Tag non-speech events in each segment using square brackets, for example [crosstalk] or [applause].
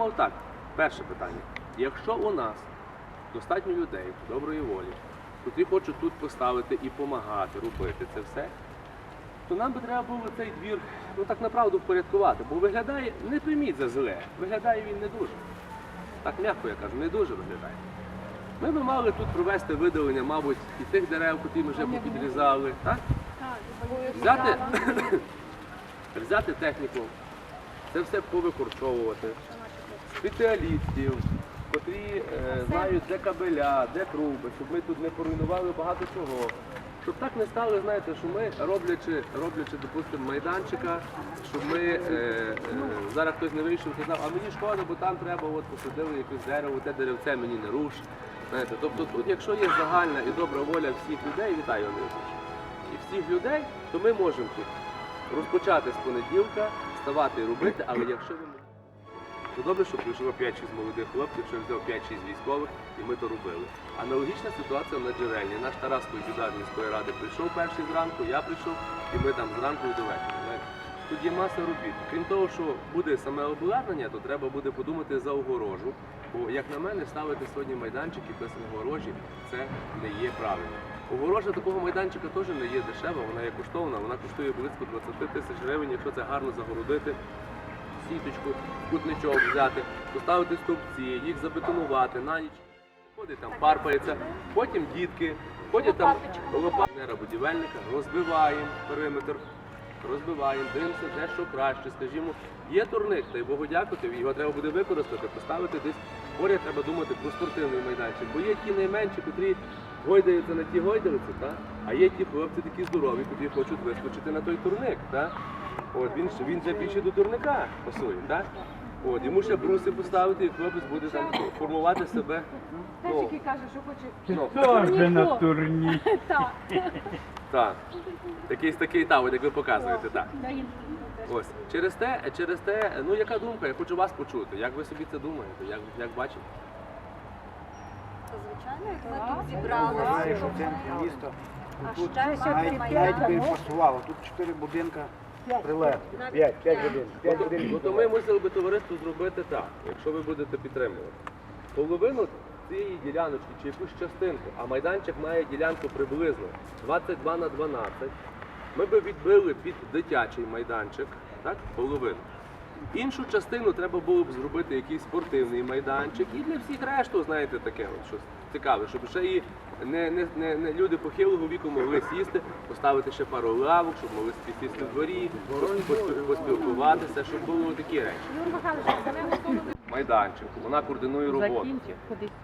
думав так. Перше питання. Якщо у нас достатньо людей доброї волі, котрі хочуть тут поставити і допомагати робити це все, то нам би треба було цей двір ну так направду впорядкувати, бо виглядає, не прийміть за зле, виглядає він не дуже. Так м'яко я кажу, не дуже виглядає. Ми би мали тут провести видалення, мабуть, і тих дерев, які ми вже підрізали. Так? Взяти, [laughs] взяти техніку, це все повикорчовувати, спеціалістів, котрі е, знають, де кабеля, де труби, щоб ми тут не поруйнували багато чого. Щоб так не стало, знаєте, що ми, роблячи, роблячи допустимо, майданчика, щоб ми е, е, зараз хтось не вийшов і сказав, а мені шкода, бо там треба, от посадили якесь дерево, те деревце мені не руш. Знаєте, тобто тут, якщо є загальна і добра воля всіх людей, вітаю Андрій і всіх людей, то ми можемо тут розпочати з понеділка, вставати і робити, але якщо ви то добре, що прийшло 5-6 молодих хлопців, що взяв 5-6 військових, і ми то робили. Аналогічна ситуація на джерельні. Наш Тарас Койдюдар міської ради прийшов перший зранку, я прийшов, і ми там зранку і до вечора. Тут є маса робіт. Крім того, що буде саме обладнання, то треба буде подумати за огорожу. Бо, як на мене, ставити сьогодні майданчики без огорожі це не є правильно. Огорожа такого майданчика теж не є дешева, вона є коштовна, вона коштує близько 20 тисяч гривень, якщо це гарно загородити сіточку, кутничок взяти, поставити стовпці, їх забетонувати на ніч. Ходить там, парпається, потім дітки, ходять там лопатнера будівельника, розбиваємо периметр, розбиваємо, дивимося, де що краще, скажімо, є турник, дай Богу дякувати, його треба буде використати, поставити десь. Поряд треба думати про спортивний майданчик, бо є ті найменші, котрі гойдаються на ті гойдалиці, а є ті хлопці такі здорові, котрі хочуть вискочити на той турник. Та? От він він вже більше до турника пасує, так? От йому ще бруси поставити, і хлопець буде там формувати себе. Теж Ну, який каже, що хоче. ну, Теж на турні. [laughs] Так. так. Якийсь такий та, от як ви показуєте, так. Ось через те, через те, ну яка думка? Я хочу вас почути. Як ви собі це думаєте? Як, як бачите? Звичайно, як ми тут зібралися. А тут навіть, би пасувало. Тут чотири будинка прилегло. П'ять, п'ять будинків. Ну П'ять ну, то ми мусили би товариство зробити так, якщо ви будете підтримувати. Половину цієї діляночки чи якусь частинку, а майданчик має ділянку приблизно 22 на 12, ми би відбили під дитячий майданчик, так, половину. Іншу частину треба було б зробити якийсь спортивний майданчик і для всіх решту, знаєте, таке от щось цікаве, щоб ще і не, не, не, не люди похилого віку могли сісти, поставити ще пару лавок, щоб могли сісти в дворі, поспілкуватися, щоб було такі речі. Юр Михайлович, за ними сторону Майданчик, вона координує роботу.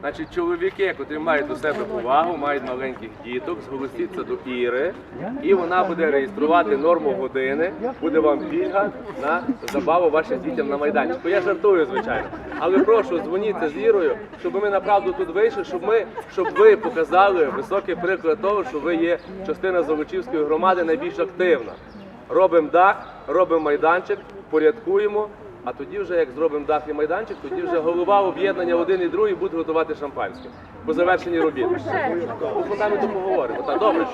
Значить, чоловіки, котрі мають до себе повагу, мають маленьких діток, зголосіться до Іри, і вона буде реєструвати норму години, буде вам пільга на забаву вашим дітям на майданчику. Я жартую, звичайно. Але прошу, дзвоніться з Ірою, щоб ми направду тут вийшли, щоб ми, щоб ви показали високий приклад того, що ви є частина Золочівської громади найбільш активна. Робимо дах, робимо майданчик, порядкуємо. А тоді вже як зробимо дах і майданчик, тоді вже голова об'єднання один і другий буде готувати шампанське по завершенні робіт. По фундаменту поговоримо. Так, добре.